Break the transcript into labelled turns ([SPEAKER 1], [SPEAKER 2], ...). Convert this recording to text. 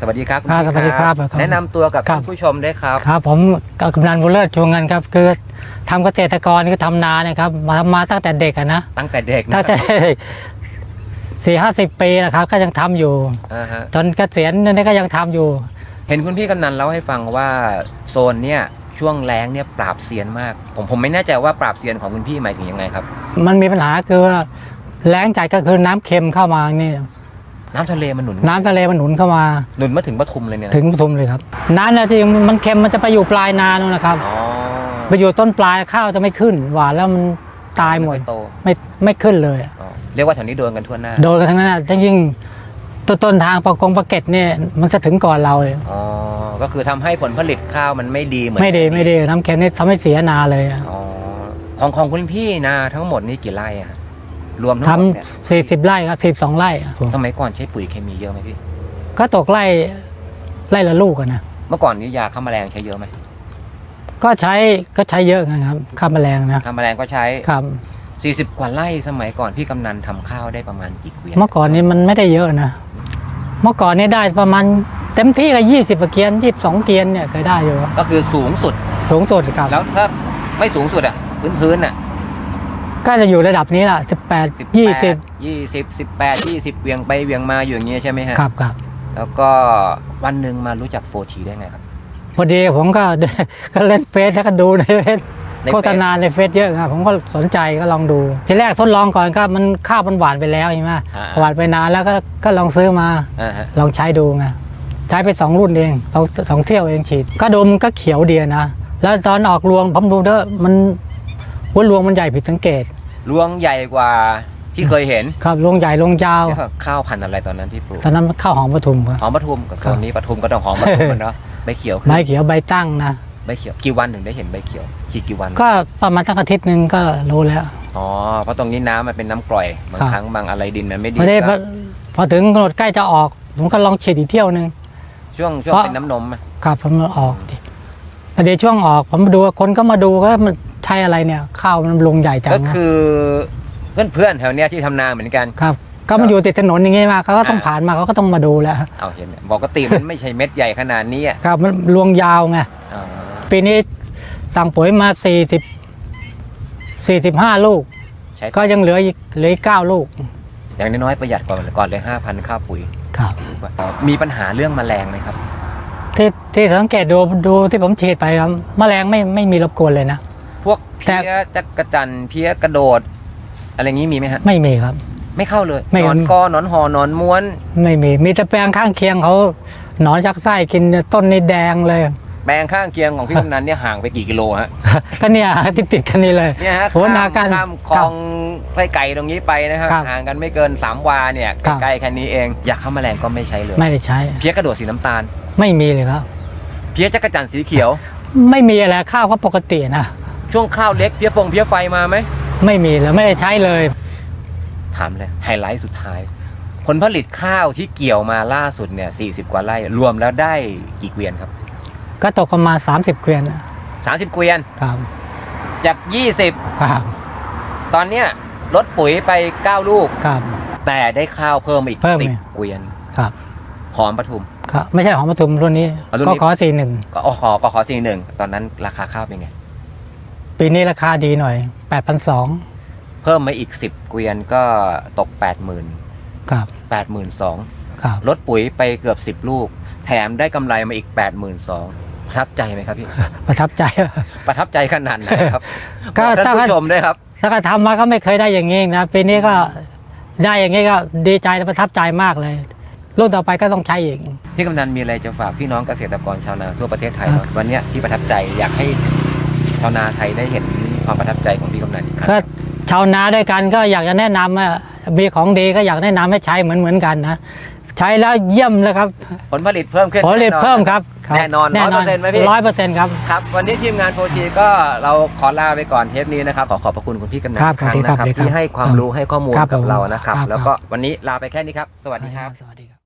[SPEAKER 1] สวัสดีครับณ
[SPEAKER 2] ครับ
[SPEAKER 1] พี่
[SPEAKER 2] สวัสดีครับ
[SPEAKER 1] แนะนำตัวกับ
[SPEAKER 2] ครับ
[SPEAKER 1] ท่านผู้ชมด้วยครับ
[SPEAKER 2] ครับผมกำนันบุญเลิศชูเงินครับ คือทำเกษตรกรคือทำนาเนี่ยครับมาทำมาตั้งแต่เด็กอะนะ
[SPEAKER 1] ตั้งแต่เด็กนะ
[SPEAKER 2] ตั้งแต่สี่ห้าสิบปีนะครับ ก็ยังทำอยู่
[SPEAKER 1] อ่าฮะ
[SPEAKER 2] จนเกษียณนี่ก็ยังทำอยู่
[SPEAKER 1] เห็นคุณพี่กำนันเล่าให้ฟังว่าโซนเนี่ยช่วงแล้งเนี่ยปราบเซียนมาก ผมผมไม่แน่ใจว่าปราบเซียนของคุณพี่หมายถึงยังไงครับ
[SPEAKER 2] มันมีปัญหาคือว่าแล้งจัดก็คือน้ำเค็มเข้ามานี่
[SPEAKER 1] น้ำทะเลมันหนุน
[SPEAKER 2] น้ำทะเลมันหนุนเข้ามา
[SPEAKER 1] หนุนมาถึงปทุมเลยเนี่ยนะ
[SPEAKER 2] ถึงปทุมเลยครับน้ำเนี่ยที่มันเค็มมันจะไปอยู่ปลายนานู่นนะครับ
[SPEAKER 1] อ๋อ
[SPEAKER 2] ไปอยู่ต้นปลายข้าวจะไม่ขึ้น หวานแล้วมันตายหมด
[SPEAKER 1] ไโต
[SPEAKER 2] ไม่ไม่ขึ้นเลย
[SPEAKER 1] อ๋อเรียกว่าแถวนี้โดนกันทั่วหน้า
[SPEAKER 2] โดนกันทั้งนั้นนะยิ่งต้นต้นทางปะกงปะเก็ตเนี่ยมันจะถึงก่อนเราเลย
[SPEAKER 1] อ๋อก็คือทำให้ผลผลิตข้าวมันไม่ดีเหมือน
[SPEAKER 2] ไม่ดีไม่ดีน้ำเค็มนี่ทำให้เสียนาเลยอะ
[SPEAKER 1] อ๋อของของคุณพี่นาทั้งหมดนี่กี่ไร่อะฮะ รวมทั้ง
[SPEAKER 2] ท
[SPEAKER 1] หมดเนี่ยำ
[SPEAKER 2] สี่สิบไร่ครับสิบสองไร่อะ
[SPEAKER 1] สมัยก่อนใช้ปุ๋ยเคมีเยอะไหมพี่
[SPEAKER 2] ก็ตกไร่ไร่ละลูกอะนะ
[SPEAKER 1] เมื่อก่อนนี้ยาฆ่าแมลงใช้เยอะไหม
[SPEAKER 2] ก็ใช้ก็ใช้เยอะนะครับข้ามแมลงนะ
[SPEAKER 1] ฆ่าแมลงก็ใช้
[SPEAKER 2] ครับ
[SPEAKER 1] 40 กว่าไร่สมัยก่อนพี่กำนันทำข้าวได้ประมาณกี่เกวียน
[SPEAKER 2] เมื่อก่อนนี้มันไม่ได้เยอะนะ เมื่อก่อนนี้ได้ประมาณเต็มที่ก็ยี่สิบเกียนยี่สิบสองเกียนเนี่ยเคยได้อยู่
[SPEAKER 1] ก็คือสูงสุด
[SPEAKER 2] สูงสุดครับ
[SPEAKER 1] แล้วถ้าไม่สูงสุดอะพื้นพื้นๆอะ
[SPEAKER 2] ก็จะอยู่ระดับนี้แหละสิบแปด
[SPEAKER 1] สิบ
[SPEAKER 2] ยี่สิบ
[SPEAKER 1] ยี่สิบสิบแปดยี่สิบเวียงไปเวียงมาอยู่อย่างเงี้ยใช่ไหมฮะ
[SPEAKER 2] ครับครับ
[SPEAKER 1] แล้วก็วันหนึ่งมารู้จักโฟทีได้ไงครับ
[SPEAKER 2] พอดีผมก็ก็เล่นเฟซแล้วก็ดูในเฟซ
[SPEAKER 1] ในเฟซ
[SPEAKER 2] โฆษณาในเฟซเยอะครับผมก็สนใจก็ลองดู ทีแรกทดลองก่อนก็มันข้าวมันหวานไปแล้วใช่ไหม
[SPEAKER 1] อ่า
[SPEAKER 2] หวานไปนานแล้วก็ก็ลองซื้อมา
[SPEAKER 1] อ่าฮะ
[SPEAKER 2] ลองใช้ดูไงใช้ไปสองรุ่นเองสองสองเที่ยวเองฉีด ก็ดูมันก็เขียวดีนะ แล้วตอนออกรวงผมดูเด้อมัน ว่ารวงมันใหญ่ผิดสังเกต
[SPEAKER 1] รวงใหญ่กว่าที่เคยเห็น
[SPEAKER 2] ครับรวงใหญ่รวงยาว
[SPEAKER 1] เรียกว่าข้าวพันธุ์อะไรตอนนั้นที่ปลูก
[SPEAKER 2] ตอนนั้นข้าวหอมปทุมครับ
[SPEAKER 1] หอมปทุมกับโซนนี้ปทุมก็ต้องหอมปทุมอะเนาะใบเขียวคือ
[SPEAKER 2] ใบเขียวใบตั้งนะ
[SPEAKER 1] ใบเขียวกี่วันถึงได้เห็นใบเขียวฉีดกี่วัน
[SPEAKER 2] ก็ประมาณสักอาทิตย์หนึ่งก็รู้แล้ว
[SPEAKER 1] อ๋อเพราะตรงนี้น้ำมันเป็นน้ำกร่อยบาง
[SPEAKER 2] ครับ
[SPEAKER 1] ครั้งบางอะไรดินมันไม่ดี
[SPEAKER 2] ไม่ได้พ
[SPEAKER 1] ก็
[SPEAKER 2] อพอถึงกำหนดใกล้จะออก ผมก็ลองฉีดอีกเที่ยวหนึ่ง
[SPEAKER 1] ช่วงช่วง
[SPEAKER 2] เพราะ
[SPEAKER 1] เป็นน้ำนมอะ
[SPEAKER 2] ครับผมออกดิเดี๋ยวช่วงออกผมมาดูคนก็มาดูก็มันใช่อะไรเนี่ยข้าวมันลงใหญ่จัง
[SPEAKER 1] ก็คือเพื่อนเพื่อนๆแถวเนี้ยที่ทำนาเหมือนกัน
[SPEAKER 2] ครับ ก็มาอยู่ติดถนนอย่างงี้มาเขาก็ต้องผ่านมาเขาก็ต้องมาดูแล้ว
[SPEAKER 1] เอาเห็นไหมปกติมันไม่ใช่เม็ดใหญ่ขนาดนี้อะ
[SPEAKER 2] ครับมันรวงยาวไง
[SPEAKER 1] อ๋อ
[SPEAKER 2] ปีนี้สั่งปุ๋ยมา40 45 ลูก
[SPEAKER 1] ใช้
[SPEAKER 2] ก็ยังเหลืออีกเหลืออีก9ลูก
[SPEAKER 1] อย่างน้อยๆประหยัดก่อนก่อนเลยห้าพันค่าปุ๋ย
[SPEAKER 2] ครับ
[SPEAKER 1] มีปัญหาเรื่องแมลงไหมครับ
[SPEAKER 2] ที่ที่สังเกตดูดูที่ผมฉีดไปครับแมลงไม่ไม่มีรบกวนเลยนะ
[SPEAKER 1] พวก
[SPEAKER 2] แต่
[SPEAKER 1] เพี้ยจักระจันทร์เพี้ยกระโดด อะไรงี้มีไหมฮะ
[SPEAKER 2] ไม่มีครับ
[SPEAKER 1] ไม่เข้าเลย
[SPEAKER 2] ไม่
[SPEAKER 1] หนอนกอหนอนหอหนอนม้วน
[SPEAKER 2] ไม่มี มีแต่แปลงข้างเคียงเขาหนอนชักไส้กินต้นนี่แดงเลย
[SPEAKER 1] แปลงข้างเคียงของพี่กำนันเนี่ยห่างไปกี่กิโลฮะ
[SPEAKER 2] ก็เนี่ยติดติดๆกันนี่เลย
[SPEAKER 1] เนี่ยฮะ
[SPEAKER 2] โหนากัน
[SPEAKER 1] ข้ามคลองไส้ไก่ตรงนี้ไปนะครับ
[SPEAKER 2] ครับ
[SPEAKER 1] ห่างกันไม่เกิน 3 วาเนี่ย
[SPEAKER 2] ครับ
[SPEAKER 1] ใกล้ๆแค่นี้เองอยากเข้าแมลงก็ไม่ใช้เลย
[SPEAKER 2] ไม่ได้ใช้
[SPEAKER 1] เพี้ยกระโดดสีน้ำตาล
[SPEAKER 2] ไม่มีเลยครับ
[SPEAKER 1] เพี้ยจักระจันทร์สีเขียว
[SPEAKER 2] ไม่มีอะไรข้าวก็ปกตินะ
[SPEAKER 1] ช่วงข้าวเล็กเพี้ยฟงเพี้ยไฟมาไหม
[SPEAKER 2] ไม่มีเลยไม่ได้ใช้เลย
[SPEAKER 1] ถามเลยไฮไลท์สุดท้าย ผลผลิตข้าวที่เกี่ยวมาล่าสุดเนี่ย40 กว่าไร่ รวมแล้วได้กี่เกวียนครับ
[SPEAKER 2] ก็ตกประมาณ30 เกวียน
[SPEAKER 1] 30 เกวียน
[SPEAKER 2] ครับ
[SPEAKER 1] จาก
[SPEAKER 2] ครับ
[SPEAKER 1] 20ตอนเนี้ยลดปุ๋ยไป 9 ลูก
[SPEAKER 2] ครับ
[SPEAKER 1] แต่ได้ข้าวเพิ่มอีก
[SPEAKER 2] เพิ่มอีก
[SPEAKER 1] 10เกวียน
[SPEAKER 2] ครับ
[SPEAKER 1] หอมปทุม
[SPEAKER 2] ครับไม่ใช่หอมปทุมรุ่นนี้
[SPEAKER 1] อ๋อรุ่น
[SPEAKER 2] ก็
[SPEAKER 1] นี้
[SPEAKER 2] ขอสี่หนึ่ง
[SPEAKER 1] ก็อ๋อขอก็ขอสี่หนึ่งตอนนั้นราคาข้าวเป็นไง
[SPEAKER 2] ปีนี้ราคาดีหน่อย 8 2 0
[SPEAKER 1] เพิ่มมาอีก 10 เกวียนก็ตก 80,000
[SPEAKER 2] ครับ
[SPEAKER 1] 82,000
[SPEAKER 2] ครับ
[SPEAKER 1] ลดปุ๋ยไปเกือบ 10 ลูก แถมได้กำไรมาอีก 82,000ประทับใจไหมครับพี่
[SPEAKER 2] ประทับใจ
[SPEAKER 1] ประทับใจขนาดไหนครับ
[SPEAKER 2] ก็
[SPEAKER 1] บอกท่าน
[SPEAKER 2] ถ้า
[SPEAKER 1] ผู้ชมด้วยครับ
[SPEAKER 2] ถ้าก็ทำมาก็ไม่เคยได้อย่างนี้นะปีนี้ก็ได้อย่างนี้ก็ดีใจและประทับใจมากเลย รุ่นต่อไปก็ต้องใช้อีก
[SPEAKER 1] พี่กำนันมีอะไรจะฝากพี่น้องเกษตรกรชาวนาทั่วประเทศไทย
[SPEAKER 2] ครับ
[SPEAKER 1] วันเนี้ยพี่ประทับใจอยากให้ ชาวนาไทยได้เห็นความประทับใจของพี่กำนันอีกครั้ง
[SPEAKER 2] ก็ชาวนาด้วยกันก็อยากจะแนะนำว่ามีของดีก็อยากแนะนำให้ใช้เหมือนเหมือนๆกันนะใช้แล้วเยี่ยมเลยครับ
[SPEAKER 1] ผลผลิตเพิ่มขึ้น
[SPEAKER 2] ผลผลิต
[SPEAKER 1] แน่นอน
[SPEAKER 2] เพิ่มครับครับ
[SPEAKER 1] แน่นอน100%ไหมพี่
[SPEAKER 2] ร้อยเปอร์เซ็นต์ครับ
[SPEAKER 1] ครับวันนี้ทีมงานโฟชีก็เราขอลาไปก่อนเทปนี้นะครับ ขอขอบพระคุณคุณพี่กำนัน
[SPEAKER 2] ครับ
[SPEAKER 1] อีกครั้ง
[SPEAKER 2] สวัสดี
[SPEAKER 1] นะครับ
[SPEAKER 2] สวัสดีครับ
[SPEAKER 1] ที่ให้ความรู้ให้ข้อมูล
[SPEAKER 2] ครับ
[SPEAKER 1] กับ
[SPEAKER 2] ผม
[SPEAKER 1] เรานะครับ
[SPEAKER 2] ครับ
[SPEAKER 1] แล้วก็วันนี้ลาไปแค่นี้ครับ สวัสดีครับ
[SPEAKER 2] สวัสดีครับ